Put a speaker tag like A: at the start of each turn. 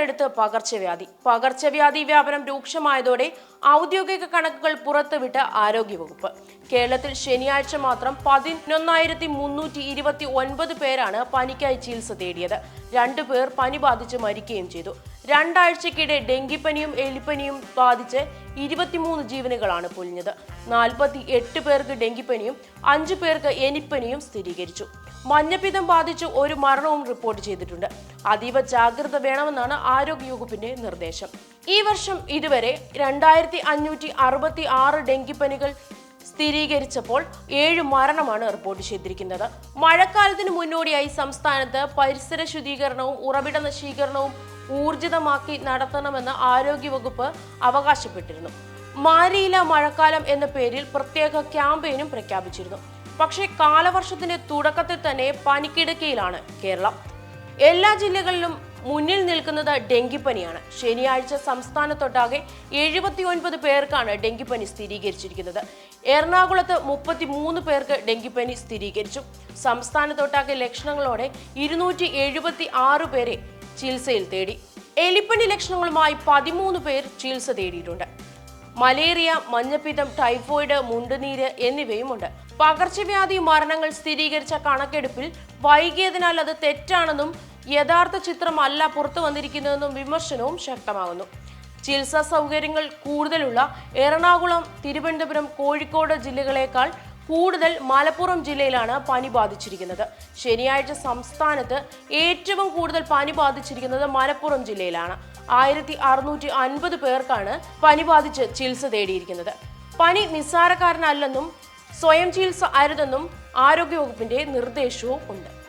A: അടുത്ത് പകർച്ചവ്യാധി. പകർച്ചവ്യാധി വ്യാപനം രൂക്ഷമായതോടെ ഔദ്യോഗിക കണക്കുകൾ പുറത്തുവിട്ട ആരോഗ്യവകുപ്പ്. കേരളത്തിൽ ശനിയാഴ്ച മാത്രം പതിനൊന്നായിരത്തി മുന്നൂറ്റി ഇരുപത്തി ഒൻപത് പേരാണ് പനിക്കായി ചികിത്സ തേടിയത്. രണ്ടു പേർ പനി ബാധിച്ച് മരിക്കുകയും ചെയ്തു. രണ്ടാഴ്ചക്കിടെ ഡെങ്കിപ്പനിയും എലിപ്പനിയും ബാധിച്ച് ഇരുപത്തിമൂന്ന് ജീവനുകളാണ് പൊലിഞ്ഞത്. നാൽപ്പത്തി എട്ട് പേർക്ക് ഡെങ്കിപ്പനിയും അഞ്ചു പേർക്ക് എലിപ്പനിയും സ്ഥിരീകരിച്ചു. മഞ്ഞപ്പിത്തം ബാധിച്ച് ഒരു മരണവും റിപ്പോർട്ട് ചെയ്തിട്ടുണ്ട്. അതീവ ജാഗ്രത വേണമെന്നാണ് ആരോഗ്യവകുപ്പിന്റെ നിർദ്ദേശം. ഈ വർഷം ഇതുവരെ രണ്ടായിരത്തി അഞ്ഞൂറ്റി അറുപത്തി ആറ് ഡെങ്കിപ്പനികൾ സ്ഥിരീകരിച്ചപ്പോൾ ഏഴ് മരണമാണ് റിപ്പോർട്ട് ചെയ്തിരിക്കുന്നത്. മഴക്കാലത്തിന് മുന്നോടിയായി സംസ്ഥാനത്ത് പരിസര ശുദ്ധീകരണവും ഉറവിട നശീകരണവും ഊർജിതമാക്കി നടത്തണമെന്ന് ആരോഗ്യവകുപ്പ് അവകാശപ്പെട്ടിരുന്നു. മാരിയില മഴക്കാലം എന്ന പേരിൽ പ്രത്യേക ക്യാമ്പയിനും പ്രഖ്യാപിച്ചിരുന്നു. പക്ഷേ കാലവർഷത്തിന്റെ തുടക്കത്തിൽ തന്നെ പനിക്കിടക്കയിലാണ് കേരളം. എല്ലാ ജില്ലകളിലും മുന്നിൽ നിൽക്കുന്നത് ഡെങ്കിപ്പനിയാണ്. ശനിയാഴ്ച സംസ്ഥാനത്തൊട്ടാകെ എഴുപത്തി ഒൻപത് പേർക്കാണ് ഡെങ്കിപ്പനി സ്ഥിരീകരിച്ചിരിക്കുന്നത്. എറണാകുളത്ത് മുപ്പത്തി മൂന്ന് പേർക്ക് ഡെങ്കിപ്പനി സ്ഥിരീകരിച്ചു. സംസ്ഥാനത്തൊട്ടാകെ ലക്ഷണങ്ങളോടെ ഇരുന്നൂറ്റി എഴുപത്തി ആറ് പേരെ ചികിത്സയിൽ തേടി. എലിപ്പനി ലക്ഷണങ്ങളുമായി പതിമൂന്ന് പേർ ചികിത്സ തേടിയിട്ടുണ്ട്. മലേറിയ മഞ്ഞപ്പിത്തം ടൈഫോയിഡ് മുണ്ടുനീര് എന്നിവയുമുണ്ട്. പകർച്ചവ്യാധി മരണങ്ങൾ സ്ഥിരീകരിച്ച കണക്കെടുപ്പിൽ വൈകിയതിനാൽ അത് തെറ്റാണെന്നും യഥാർത്ഥ ചിത്രമല്ല പുറത്തു വന്നിരിക്കുന്നതെന്നും വിമർശനവും ശക്തമാകുന്നു. ചികിത്സാ സൗകര്യങ്ങൾ കൂടുതലുള്ള എറണാകുളം തിരുവനന്തപുരം കോഴിക്കോട് ജില്ലകളേക്കാൾ കൂടുതൽ മലപ്പുറം ജില്ലയിലാണ് പനി ബാധിച്ചിരിക്കുന്നത്. ശനിയാഴ്ച സംസ്ഥാനത്ത് ഏറ്റവും കൂടുതൽ പനി ബാധിച്ചിരിക്കുന്നത് മലപ്പുറം ജില്ലയിലാണ്. ആയിരത്തി അറുന്നൂറ്റി അൻപത് പേർക്കാണ് പനി ബാധിച്ച് ചികിത്സ തേടിയിരിക്കുന്നത്. പനി നിസ്സാരക്കാരനല്ലെന്നും സ്വയം ചികിത്സ അരുതെന്നും ആരോഗ്യവകുപ്പിന്റെ നിർദ്ദേശവും ഉണ്ട്.